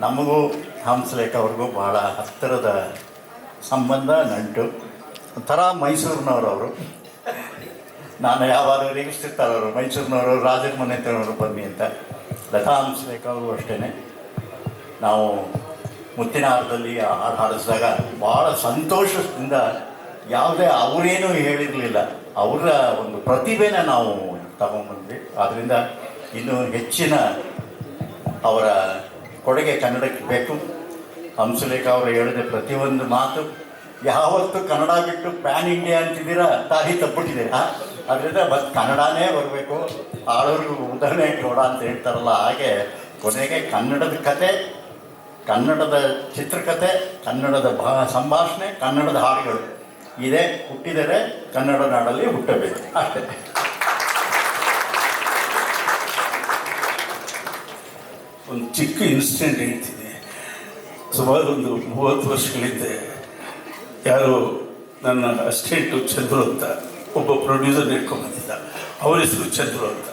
ನಮಗೂ ಹಂಸಲೇಖ ಅವ್ರಿಗೂ ಭಾಳ ಹತ್ತಿರದ ಸಂಬಂಧ ನಂಟು. ಒಂಥರ ಮೈಸೂರಿನವ್ರು ಅವರು ನಾನು ಯಾವಾಗ ರೀಗಿಸ್ತಿರ್ತಾರವರು ಮೈಸೂರಿನವರು, ರಾಜರ ಮನೆ ತನವರು ಬನ್ನಿ ಅಂತ. ಲತಾ ಹಂಸಲೇಖ ಅವರು ಅಷ್ಟೇ ನಾವು ಮುತ್ತಿನ ಹಾರದಲ್ಲಿ ಹಾಡು ಹಾಡಿಸಿದಾಗ ಭಾಳ ಸಂತೋಷದಿಂದ ಯಾವುದೇ ಅವರೇನೂ ಹೇಳಿರಲಿಲ್ಲ. ಅವರ ಒಂದು ಪ್ರತಿಭೆನ ನಾವು ತಗೊಂಡ್ಬಂದ್ವಿ. ಆದ್ದರಿಂದ ಇನ್ನೂ ಹೆಚ್ಚಿನ ಅವರ ಕೊಡುಗೆ ಕನ್ನಡಕ್ಕೆ ಬೇಕು. ಹಂಸಲೇಖ ಅವರು ಹೇಳಿದ ಪ್ರತಿಯೊಂದು ಮಾತು ಯಾವತ್ತು ಕನ್ನಡ ಬಿಟ್ಟು ಪ್ಯಾನ್ ಇಂಡಿಯಾ ಅಂತಿದ್ದೀರಾ ತಾಹಿ ತಪ್ಪಿಟ್ಟಿದ್ದೀರಾ ಅದರಿಂದ ಬಸ್ ಕನ್ನಡನೇ ಬರಬೇಕು. ಆಳೋರ್ಗು ಉದಾಹರಣೆ ಕೊಡ ಅಂತ ಹೇಳ್ತಾರಲ್ಲ, ಹಾಗೆ ಕೊನೆಗೆ ಕನ್ನಡದ ಕತೆ, ಕನ್ನಡದ ಚಿತ್ರಕತೆ, ಕನ್ನಡದ ಭಾ ಸಂಭಾಷಣೆ, ಕನ್ನಡದ ಹಾಡುಗಳು. ಇದೇ ಹುಟ್ಟಿದರೆ ಕನ್ನಡ ನಾಡಲ್ಲಿ ಹುಟ್ಟಬೇಕು. ಅಷ್ಟೇ. ಒಂದು ಚಿಕ್ಕ ಇನ್ಸಿಡೆಂಟ್ ಹೇಳ್ತೀನಿ ಸುಮಾರು ಒಂದು ಮೂವತ್ತು ವರ್ಷಗಳಿದ್ದೆ. ಯಾರು ನನ್ನ ಅಸ್ಟೇಟು ಚಂದ್ರು ಅಂತ, ಒಬ್ಬ ಪ್ರೊಡ್ಯೂಸರ್ ನೆಟ್ಕೊಂಡ್ಬಂದಿದ್ದ ಅವ್ರ ಹೆಸರು ಚಂದ್ರು ಅಂತ.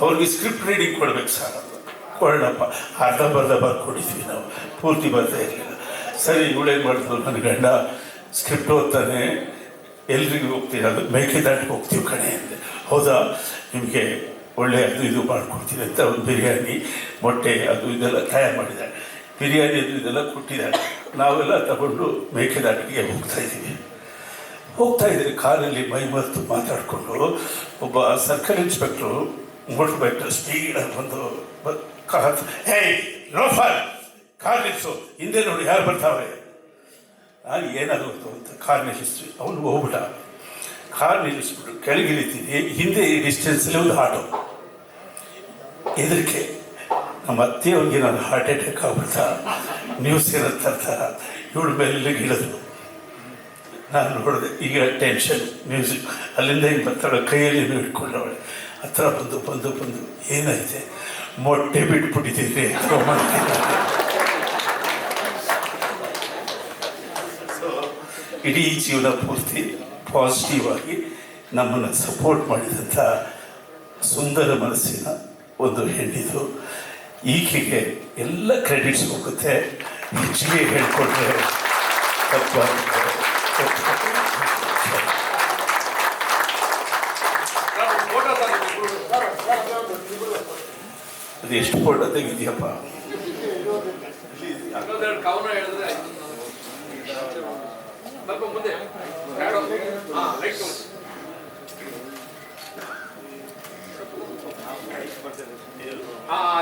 ಅವ್ರಿಗೆ ಸ್ಕ್ರಿಪ್ಟ್ ರೀಡಿಂಗ್ ಕೊಡ್ಬೇಕು ಸರ್ ಕೊಡೋಣಪ್ಪ ಅರ್ಧ ಬರ್ಧ ಬರ್ಕೊಡಿದ್ವಿ ನಾವು. ಪೂರ್ತಿ ಬರ್ತಾ ಇರಲಿಲ್ಲ. ಸರಿ, ಇವಳೇನು ಮಾಡಿದ್ರು ನನ್ನ ಗಂಡ ಸ್ಕ್ರಿಪ್ಟ್ ಓದ್ತಾನೆ. ಎಲ್ರಿಗೂ ಹೋಗ್ತೀವಿ ಅದು ಮೇಕೆದಾಟಿಗೆ ಹೋಗ್ತೀವಿ ಕಣೆ ಅಂದೆ. ಹೌದಾ? ನಿಮಗೆ ಒಳ್ಳೆ ಅದು ಇದು ಮಾಡಿಕೊಡ್ತೀನಿ ಅಂತ ಒಂದು ಬಿರಿಯಾನಿ, ಮೊಟ್ಟೆ, ಅದು ಇದೆಲ್ಲ ತಯಾರು ಮಾಡಿದ್ದಾರೆ. ಬಿರಿಯಾನಿ ಅದು ಇದೆಲ್ಲ ಕೊಟ್ಟಿದ್ದಾರೆ. ನಾವೆಲ್ಲ ತಗೊಂಡು ಮೇಕೆದಾಟಿಗೆ ಹೋಗ್ತಾ ಇದ್ದೀವಿ. ಹೋಗ್ತಾ ಇದ್ದೀವಿ ಕಾರಲ್ಲಿ ಮೈ ಮರೆತು ಮಾತಾಡಿಕೊಂಡು. ಒಬ್ಬ ಸರ್ಕಲ್ ಇನ್ಸ್ಪೆಕ್ಟ್ರು ಮೋಟ್ರ್ ಬೈಕ್ ಸ್ಪೀಡಾಗಿ ಬಂದು ಕಾರ್ ಹೇ ಲೋಫರ್, ಕಾರ್ ನಿಲ್ಸು, ಹಿಂದೆ ನೋಡಿ ಯಾರು ಬರ್ತಾವೆ ನಾನು ಏನಾದರೂ ಅಂತ ಕಾರ್ ನಿಲ್ಲಿಸ್ತೀವಿ ಅವನು ಹೋಗ್ಬಿಟ್ಟ. ಕಾರ್ ನಿಲ್ಲಿಸ್ಬಿಟ್ಟು ಕೆಳಗೆ ಇಳಿತೀನಿ. ಹಿಂದೆ ಈ ಡಿಸ್ಟೆನ್ಸಲ್ಲಿ ಒಂದು ಆಟೋ ಹೆದರಿಕೆ. ನಮ್ಮ ಅತ್ತೆಯವ್ರಿಗೆ ನಾನು ಹಾರ್ಟ್ ಅಟ್ಯಾಕ್ ಆಗ್ಬಿಡ್ತಾ. ನ್ಯೂಸ್ ಏನಂತ ಇವಳ ಮೇಲೆ ಗಿಡದು ನಾನು ನೋಡಿದೆ, ಈಗ ಟೆನ್ಷನ್ ಮ್ಯೂಸಿಕ್ ಅಲ್ಲಿಂದ ಹಿಂಗೆ ಬರ್ತಾಳೆ, ಕೈಯಲ್ಲಿ ಇಟ್ಕೊಂಡವಳೆ. ಹತ್ರ ಬಂದು ಬಂದು ಬಂದು ಏನೈತೆ ಮೊಟ್ಟೆ ಬಿಟ್ಬಿಟ್ಟಿದ್ದೀರಿ ಇಡೀ ಜೀವನ ಪೂರ್ತಿ ಪಾಸಿಟಿವ್ ಆಗಿ ನಮ್ಮನ್ನು ಸಪೋರ್ಟ್ ಮಾಡಿದಂಥ ಸುಂದರ ಮನಸ್ಸಿನ ಒಂದು ಹೆಣ್ಣಿದು. ಈಕೆಗೆ ಎಲ್ಲ ಕ್ರೆಡಿಟ್ಸ್ ಹೋಗುತ್ತೆ. ಹೆಚ್ಚಿಗೆ ಹೇಳಿಕೊಂಡ್ರೆ ಅದು ಎಷ್ಟು ಫೋಟೋ ತೆಗಿದೆಯಪ್ಪ ಮುಂದೆ.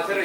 సరే